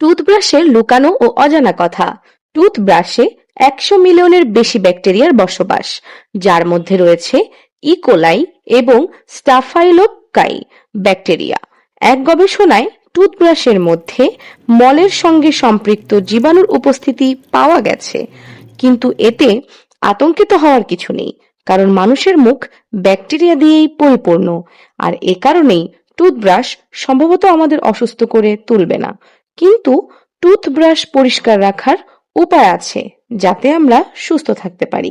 টুথব্রাশের লুকানো ও অজানা কথা। টুথব্রাশে একশো মিলিয়নের বেশি ব্যাকটেরিয়ার বসবাস। যার মধ্যে রয়েছে ইকোলাই এবং স্টাফাইলোকাই ব্যাকটেরিয়া। এক গবেষণায় টুথব্রাশের মধ্যে মলের সঙ্গে সম্পৃক্ত জীবাণুর উপস্থিতি পাওয়া গেছে। কিন্তু এতে আতঙ্কিত হওয়ার কিছু নেই, কারণ মানুষের মুখ ব্যাকটেরিয়া দিয়েই পরিপূর্ণ। আর এ কারণেই টুথব্রাশ সম্ভবত আমাদের অসুস্থ করে তুলবে না। কিন্তু টুথব্রাশ পরিষ্কার রাখার উপায় আছে যাতে আমরা সুস্থ থাকতে পারি।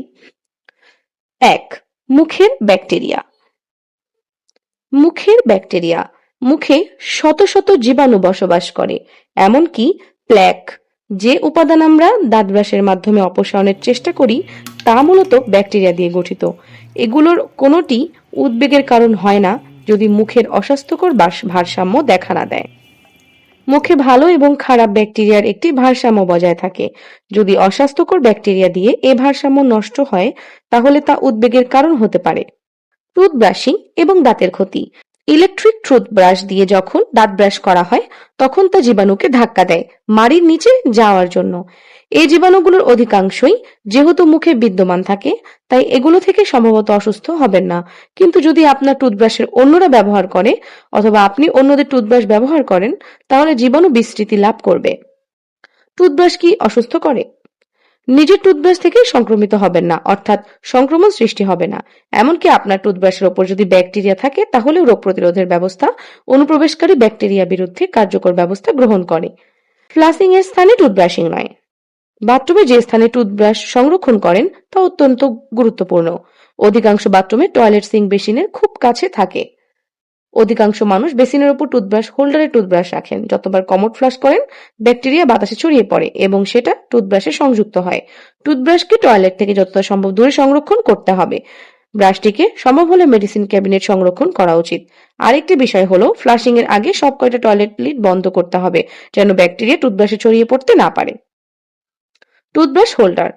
এক, মুখের ব্যাকটেরিয়া। মুখের ব্যাকটেরিয়া মুখে শত শত জীবাণু বসবাস করে, এমনকি প্ল্যাক, যে উপাদান আমরা দাঁত ব্রাশের মাধ্যমে অপসারণের চেষ্টা করি, তা মূলত ব্যাকটেরিয়া দিয়ে গঠিত। এগুলোর কোনোটি উদ্বেগের কারণ হয় না যদি মুখের অস্বাস্থ্যকর ভারসাম্য দেখা না দেয়। মুখে ভালো এবং খারাপ ব্যাকটেরিয়ার একটি ভারসাম্য বজায় থাকে। যদি অস্বাস্থ্যকর ব্যাকটেরিয়া দিয়ে এ ভারসাম্য নষ্ট হয়, তাহলে তা উদ্বেগের কারণ হতে পারে। টুথব্রাশিং এবং দাঁতের ক্ষতি। ইলেকট্রিক টুথব্রাশ দিয়ে যখন দাঁত ব্রাশ করা হয়, তখন তা জীবাণুকে ধাক্কা দেয় মাড়ির নিচে যাওয়ার জন্য। এই জীবাণুগুলোর অধিকাংশই যেহেতু মুখে বিদ্যমান থাকে, তাই এগুলো থেকে সম্ভবত অসুস্থ হবেন না। কিন্তু যদি আপনার টুথব্রাশের অন্যরা ব্যবহার করে অথবা আপনি অন্যদের টুথব্রাশ ব্যবহার করেন, তাহলে জীবাণু বিস্তৃতি লাভ করবে। টুথব্রাশ কি অসুস্থ করে? নিজের টুথব্রাশ থেকে সংক্রমিত হবেন না, অর্থাৎ সংক্রমণ সৃষ্টি হবে না। এমনকি আপনার টুথব্রাশের ওপর যদি ব্যাকটেরিয়া থাকে, তাহলেও রোগ প্রতিরোধের ব্যবস্থা অনুপ্রবেশকারী ব্যাকটেরিয়া বিরুদ্ধে কার্যকর ব্যবস্থা গ্রহণ করে। ফ্লাসিং এর স্থানে টুথব্রাশিং নয়। বাথরুমে যে স্থানে টুথব্রাশ সংরক্ষণ করেন, তা অত্যন্ত গুরুত্বপূর্ণ। অধিকাংশ বাথরুমে টয়লেট সিং বেসিনের খুব কাছে থাকে। অধিকাংশ মানুষ বেসিনের উপর টুথব্রাশ, হোল্ডারে টুথব্রাশ রাখেন। যতবার কমোড ফ্লাশ করেন, ব্যাকটেরিয়া বাতাসে ছড়িয়ে পড়ে এবং সেটা টুথব্রাশে সংযুক্ত হয়। টুথব্রাশকে টয়লেট থেকে যতটা সম্ভব দূরে সংরক্ষণ করতে হবে। ব্রাশটিকে সম্ভব হলে মেডিসিন ক্যাবিনেট সংরক্ষণ করা উচিত। আরেকটি বিষয় হলো ফ্লাশিং এর আগে সব কয়টা টয়লেট লিড বন্ধ করতে হবে, যেন ব্যাকটেরিয়া টুথব্রাশে ছড়িয়ে পড়তে না পারে। টুথব্রাশ হোল্ডার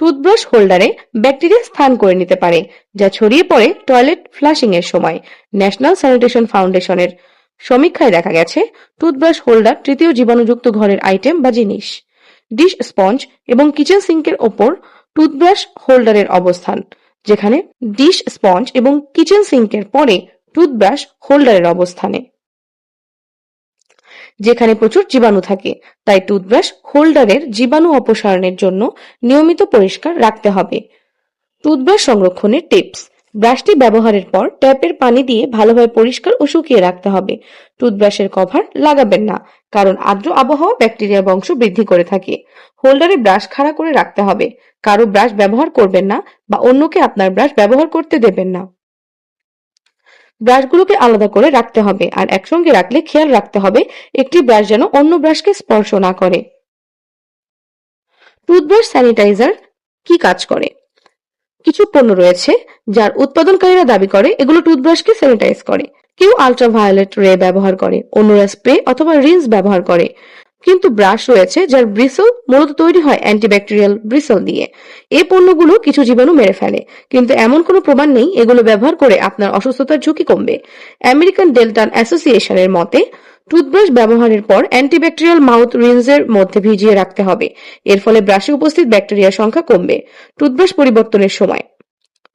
টুথব্রাশ হোল্ডারে ব্যাকটেরিয়া স্থান করে নিতে পারে, যা ছড়িয়ে পড়ে টয়লেট ফ্লাশিং এর সময় ন্যাশনাল স্যানিটেশন ফাউন্ডেশনের সমীক্ষায় দেখা গেছে টুথব্রাশ হোল্ডার তৃতীয় জীবাণুযুক্ত ঘরের আইটেম বা জিনিস। ডিশ স্পঞ্জ এবং কিচেন সিঙ্কের ওপর টুথব্রাশ হোল্ডারের অবস্থান, যেখানে ডিশ স্পঞ্জ এবং কিচেন সিঙ্কের পরে টুথব্রাশ হোল্ডারের অবস্থানে। যেখানে প্রচুর জীবাণু থাকে। তাই টুথব্রাশ হোল্ডারের জীবাণু অপসারণের জন্য নিয়মিত পরিষ্কার রাখতে হবে। টুথব্রাশ সংরক্ষণের টিপস ব্রাশটি ব্যবহারের পর ট্যাপের পানি দিয়ে ভালোভাবে পরিষ্কার ও শুকিয়ে রাখতে হবে। টুথব্রাশের কভার লাগাবেন না, কারণ আর্দ্র আবহাওয়া ব্যাকটেরিয়া বংশ বৃদ্ধি করে থাকে। হোল্ডারে ব্রাশ খাড়া করে রাখতে হবে। কারও ব্রাশ ব্যবহার করবেন না বা অন্যকে আপনার ব্রাশ ব্যবহার করতে দেবেন না। ব্রাশগুলোকে আলাদা করে রাখতে হবে আর একসঙ্গে রাখলে খেয়াল রাখতে হবে একটি ব্রাশ যেন অন্য ব্রাশকে স্পর্শ না করে। টুথব্রাশ স্যানিটাইজার কি কাজ করে? কিছু পণ্য রয়েছে যার উৎপাদনকারীরা দাবি করে এগুলো টুথব্রাশকে স্যানিটাইজ করে। কেউ আল্ট্রাভায়োলেট রে ব্যবহার করে, অন্যরা স্প্রে অথবা রিন্স ব্যবহার করে। কিন্তু ব্রাশ রয়েছে যার ব্রিসল মূলত তৈরি হয় অ্যান্টিব্যাকটেরিয়াল ব্রিসল দিয়ে। এই পণ্যগুলো কিছু জীবাণু মেরে ফেলে। কিন্তু এমন কোনো প্রমাণ নেই, এগুলো ব্যবহার করে আপনার অসুস্থতার ঝুঁকি কমবে। আমেরিকান ডেল্টান অ্যাসোসিয়েশনের মতে, টুথব্রাশ ব্যবহারের পর অ্যান্টিব্যাকটেরিয়াল মাউথ রিন্সের মধ্যে ভিজিয়ে রাখতে হবে। এর ফলে ব্রাশে উপস্থিত ব্যাকটেরিয়ার সংখ্যা কমবে। টুথব্রাশ পরিবর্তনের সময়।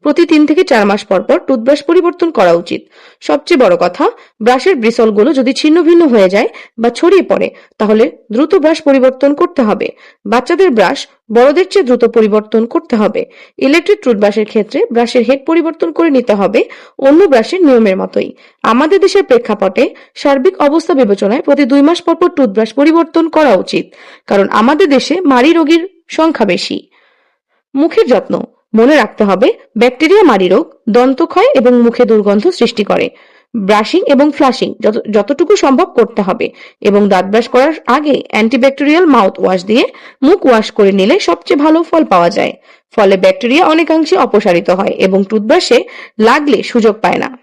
প্রতি তিন থেকে চার মাস পর পর টুথব্রাশ পরিবর্তন করা উচিত। সবচেয়ে বড় কথা, ব্রাশের ব্রিসলগুলো যদি ছিন্ন ভিন্ন হয়ে যায় বা ছড়িয়ে পড়ে, তাহলে দ্রুত ব্রাশ পরিবর্তন করতে হবে। বাচ্চাদের ব্রাশ বড়দের চেয়ে দ্রুত পরিবর্তন করতে হবে। ইলেকট্রিক টুথব্রাশের ক্ষেত্রে ব্রাশের হেড পরিবর্তন করে নিতে হবে অন্য ব্রাশের নিয়মের মতোই। আমাদের দেশের প্রেক্ষাপটে সার্বিক অবস্থা বিবেচনায় প্রতি দুই মাস পর পর টুথব্রাশ পরিবর্তন করা উচিত, কারণ আমাদের দেশে মারি রোগীর সংখ্যা বেশি। মুখের যত্ন মনে রাখতে হবে, ব্যাকটেরিয়া মাড়ি রোগ দন্তক্ষয় এবং মুখে দুর্গন্ধ সৃষ্টি করে। ব্রাশিং এবং ফ্লাশিং যত- যতটুকু সম্ভব করতে হবে এবং দাঁত ব্রাশ করার আগে অ্যান্টিব্যাকটেরিয়াল মাউথ ওয়াশ দিয়ে মুখ ওয়াশ করে নিলে সবচেয়ে ভালো ফল পাওয়া যায়। ফলে ব্যাকটেরিয়া অনেকাংশে অপসারিত হয় এবং টুথব্রাশে লাগলে সুযোগ পায় না।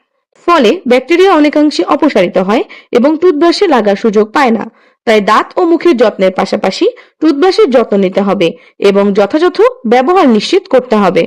ফলে ব্যাকটেরিয়া অনেকাংশে অপসারিত হয় এবং টুথব্রাশে লাগার সুযোগ পায় না। তাই দাঁত ও মুখের যত্নের পাশাপাশি টুথব্রাশের যত্ন নিতে হবে এবং যথাযথ ব্যবহার নিশ্চিত করতে হবে।